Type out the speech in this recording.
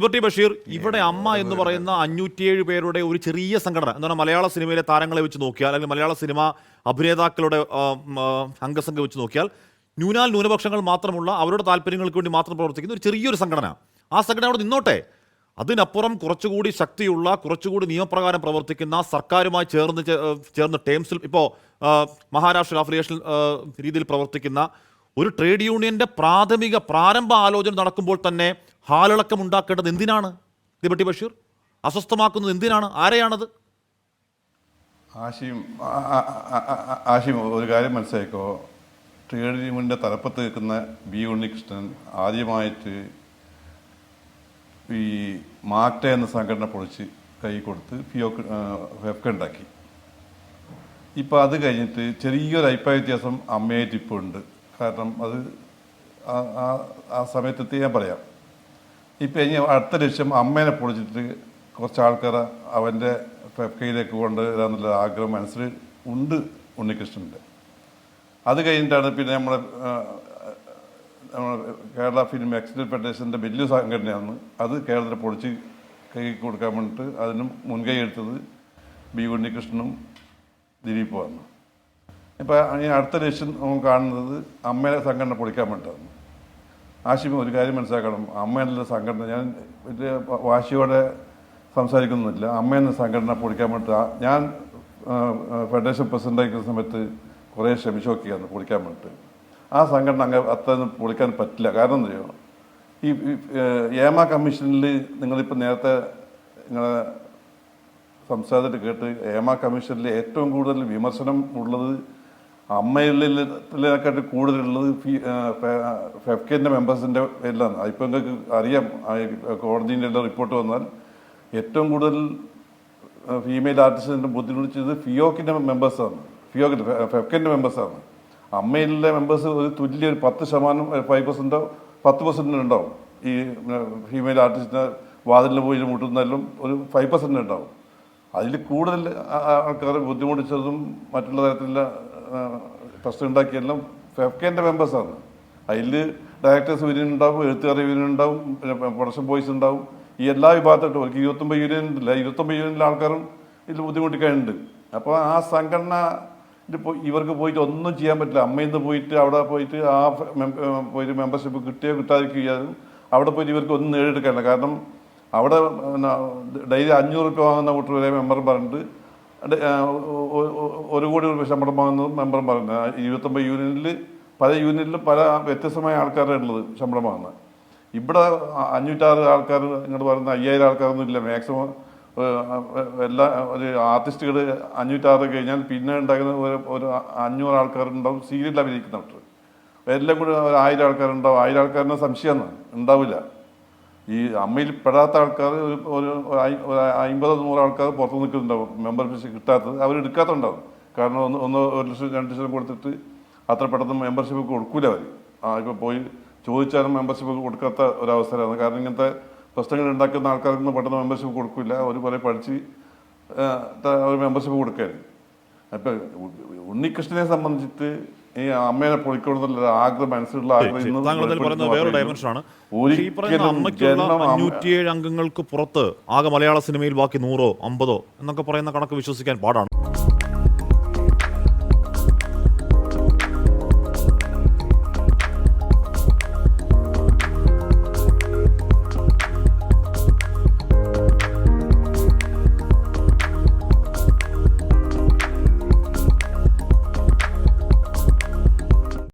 Liberty Basheer ഇവിടെ അമ്മ എന്ന് പറയുന്ന അഞ്ഞൂറ്റിയേഴ് പേരുടെ ഒരു ചെറിയ സംഘടന എന്താണ് മലയാള സിനിമയിലെ താരങ്ങളെ വെച്ച് നോക്കിയാൽ അല്ലെങ്കിൽ മലയാള സിനിമ അഭിനേതാക്കളുടെ അംഗസംഖ്യ വെച്ച് നോക്കിയാൽ ന്യൂനാൽ ന്യൂനപക്ഷങ്ങൾ മാത്രമുള്ള അവരുടെ താല്പര്യങ്ങൾക്ക് വേണ്ടി മാത്രം പ്രവർത്തിക്കുന്ന ഒരു ചെറിയൊരു സംഘടന. ആ സംഘടന അവിടെ നിന്നോട്ടെ. അതിനപ്പുറം കുറച്ചുകൂടി ശക്തിയുള്ള കുറച്ചുകൂടി നിയമപ്രകാരം പ്രവർത്തിക്കുന്ന സർക്കാരുമായി ചേർന്ന് ചേർന്ന് ടേംസിൽ ഇപ്പോൾ മഹാരാഷ്ട്ര അഫിലിയേഷൻ രീതിയിൽ പ്രവർത്തിക്കുന്ന ഒരു ട്രേഡ് യൂണിയന്റെ പ്രാഥമിക പ്രാരംഭ ആലോചന നടക്കുമ്പോൾ തന്നെ ഹാലിളക്കം ഉണ്ടാക്കേണ്ടത് എന്തിനാണ്? ദിബട്ടി ബഷീർ അസ്വസ്ഥമാക്കുന്നത് എന്തിനാണ്? ആരെയാണത്? ആശയം ആശയം ഒരു കാര്യം മനസ്സിലാക്കോ ട്രേഡ് യൂണിയന്റെ തലപ്പത്ത് നിൽക്കുന്ന ബി ഉണ്ണികൃഷ്ണൻ ആദ്യമായിട്ട് ഈ മാറ്റ എന്ന സംഘടന പൊളിച്ച് കൈ കൊടുത്ത് ഫിയോക്ക് ഫെഫ്ക ഉണ്ടാക്കി. ഇപ്പം അത് കഴിഞ്ഞിട്ട് ചെറിയൊരു അഭിപ്രായ വ്യത്യാസം അമ്മയായിട്ട് ഇപ്പോൾ ഉണ്ട്. കാരണം അത് ആ സമയത്തെത്തി ഞാൻ പറയാം. ഇപ്പം ഇനി അടുത്ത ലക്ഷ്യം അമ്മേനെ പൊളിച്ചിട്ട് കുറച്ച് ആൾക്കാർ അവന്റെ ഫെഫ്കയിലേക്ക് കൊണ്ടുവരാന്നുള്ള ആഗ്രഹം മനസ്സിൽ ഉണ്ട് ഉണ്ണികൃഷ്ണന്റെ. അത് കഴിഞ്ഞിട്ടാണ് പിന്നെ നമ്മുടെ നമ്മുടെ കേരള ഫിലിം എക്സിഡൽ ഫെഡറേഷന്റെ വലിയ സംഘടനയാണ് അത് കേരളത്തിൽ പൊളിച്ച് കൈ കൊടുക്കാൻ വേണ്ടിയിട്ട് അതിനും മുൻകൈ എടുത്തത് ബി ഉണ്ണികൃഷ്ണനും ദിലീപുമാണ്. ഇപ്പം ഇനി അടുത്ത ലക്ഷ്യം കാണുന്നത് അമ്മയുടെ സംഘടന പൊളിക്കാൻ വേണ്ടിയിട്ടാണ്. ആശിമ ഒരു കാര്യം മനസ്സിലാക്കണം. അമ്മയെന്നുള്ള സംഘടന. ഞാൻ വലിയ വാശിയോടെ സംസാരിക്കുന്നില്ല. അമ്മയെന്ന സംഘടന പൊളിക്കാൻ വേണ്ടി ഞാൻ ഫെഡറേഷൻ പ്രസിഡന്റ് ആയിരിക്കുന്ന സമയത്ത് കുറേ ശ്രമിച്ചു നോക്കിയാണ് പൊളിക്കാൻ വേണ്ടിയിട്ട്. ആ സംഘടന അങ്ങ് അത്ര പൊളിക്കാൻ പറ്റില്ല. കാരണം എന്താ ഈ ഈ, ഏമ കമ്മീഷനിൽ നിങ്ങളിപ്പോൾ നേരത്തെ നിങ്ങളെ സംസാരത്തിൽ കേട്ട് ഏമ കമ്മീഷനിൽ ഏറ്റവും കൂടുതൽ വിമർശനം ഉള്ളത് അമ്മയിലേക്കാട്ട് കൂടുതലുള്ളത് ഫെഫ്കേന്റെ മെമ്പേഴ്സിന്റെ എല്ലാം ഇപ്പം നിങ്ങൾക്ക് അറിയാം കോടതിന്റെ എല്ലാം റിപ്പോർട്ട് വന്നാൽ ഏറ്റവും കൂടുതൽ ഫീമെയിൽ ആർട്ടിസ്റ്റിന്റെ ബുദ്ധിമുട്ടിച്ചത് ഫിയോക്കിന്റെ മെമ്പേഴ്സാണ്. ഫിയോക്കിന്റെ ഫെഫ്കേന്റെ മെമ്പേഴ്സാണ്. അമ്മയിലെ മെമ്പേഴ്സ് ഒരു തുല്യ ഒരു പത്ത് ശതമാനം ഫൈവ് പെർസെന്റോ പത്ത് പെർസെന്റിന് ഉണ്ടാവും. ഈ ഫീമെയിൽ ആർട്ടിസ്റ്റിനെ വാതിലിൽ പോയി മുട്ടുന്നതിലും ഒരു ഫൈവ് പെർസെന്റ് ഉണ്ടാവും. അതിൽ കൂടുതൽ ആൾക്കാർ ബുദ്ധിമുട്ടിച്ചതും മറ്റുള്ള തരത്തിലുള്ള ഉണ്ടാക്കിയെല്ലാം ഫെഫ്കേന്റെ മെമ്പേഴ്സാണ്. അതിൽ ഡയറക്ടേഴ്സ് യൂണിയൻ ഉണ്ടാവും എഴുത്തുകാർ യൂണിയൻ ഉണ്ടാവും പിന്നെ പ്രൊഡക്ഷൻ ബോയ്സ് ഉണ്ടാവും. ഈ എല്ലാ വിഭാഗത്തിലും ഒരു ഇരുപത്തൊമ്പത് യൂണിയൻ ഇല്ല ഇരുപത്തൊമ്പത് യൂണിയനിലെ ആൾക്കാരും ഇതിൽ ബുദ്ധിമുട്ടിക്കഴിഞ്ഞിട്ടുണ്ട് അപ്പോൾ ആ സംഘടന ഇവർക്ക് പോയിട്ട് ഒന്നും ചെയ്യാൻ പറ്റില്ല. അമ്മയിൽ നിന്ന് പോയിട്ട് അവിടെ പോയിട്ട് ആ ഒരു മെമ്പർഷിപ്പ് കിട്ടിയോ കിട്ടാതിരിക്കുകയാലും അവിടെ പോയിട്ട് ഇവർക്ക് ഒന്നും നേടിയെടുക്കാനില്ല. കാരണം അവിടെ ഡെയിലി അഞ്ഞൂറ് രൂപ വാങ്ങുന്ന കൂട്ടർ വരെ മെമ്പർ പറഞ്ഞിട്ട് ഒരു കോടി രൂപ ശമ്പളം വാങ്ങുന്നത് മെമ്പർ പറയുന്നത് ഇരുപത്തൊമ്പത് യൂണിയനിൽ പല യൂണിയനിലും പല വ്യത്യസ്തമായ ആൾക്കാരാണ് ഉള്ളത് ശമ്പളം വാങ്ങുന്നത് ഇവിടെ അഞ്ഞൂറ്റാറ് ആൾക്കാർ ഇങ്ങോട്ട് പറയുന്ന അയ്യായിരം ആൾക്കാരൊന്നും ഇല്ല. മാക്സിമം എല്ലാ ഒരു ആർട്ടിസ്റ്റുകൾ അഞ്ഞൂറ്റാറ് കഴിഞ്ഞാൽ പിന്നെ ഉണ്ടാക്കുന്ന ഒരു ഒരു അഞ്ഞൂറ് ആൾക്കാരുണ്ടാവും. സീരിയൽ അഭിനയിക്കുന്നവർ എല്ലാം കൂടി ഒരു ആയിരം ആൾക്കാരുണ്ടാവും. ആയിരം ആൾക്കാരുടെ സംശയമാണ്. ഉണ്ടാവില്ല. ഈ അമ്മയിൽ പെടാത്ത ആൾക്കാർ ഒരു ഒരു അമ്പത് നൂറ് ആൾക്കാർ പുറത്ത് നിൽക്കുന്നുണ്ടാവും. മെമ്പർഷിപ്പ് കിട്ടാത്തത്. അവർ എടുക്കാത്തുണ്ടാവും. കാരണം ഒന്ന് ഒന്ന് ഒരു ലക്ഷം രണ്ട് ലക്ഷം കൊടുത്തിട്ട് അത്ര പെട്ടെന്ന് മെമ്പർഷിപ്പ് കൊടുക്കൂല അവർ ആ ഇപ്പോൾ പോയി ചോദിച്ചാലും മെമ്പർഷിപ്പ് കൊടുക്കാത്ത ഒരവസരമാണ് കാരണം ഇങ്ങനത്തെ പ്രശ്നങ്ങൾ ഉണ്ടാക്കുന്ന ആൾക്കാർക്ക് പെട്ടെന്ന് മെമ്പർഷിപ്പ് കൊടുക്കില്ല അവർ കുറേ പഠിച്ച് അവർ മെമ്പർഷിപ്പ് കൊടുക്കാൻ അപ്പം ഉണ്ണികൃഷ്ണനെ സംബന്ധിച്ചിട്ട് ഈ അമ്മേനെ പൊളിക്കൊടുന്നുള്ള ആഗ്രഹം മനസ്സിലുള്ള ആഗ്രഹം ഇന്നും താങ്കൾ അതിൽ പറയുന്നത് വേറെ ഡയമെൻഷനാണ് പക്ഷേ ഈ പറയുന്ന ഒരിക്കലും അമ്മയ്ക്കുള്ള ജന്മം അമ്മ- അഞ്ഞൂറ്റിയേഴ് അംഗങ്ങൾക്ക് പുറത്ത് ആകെ മലയാള സിനിമയിൽ ബാക്കി നൂറോ അമ്പതോ എന്നൊക്കെ പറയുന്ന കണക്ക് വിശ്വസിക്കാൻ പാടാണ്.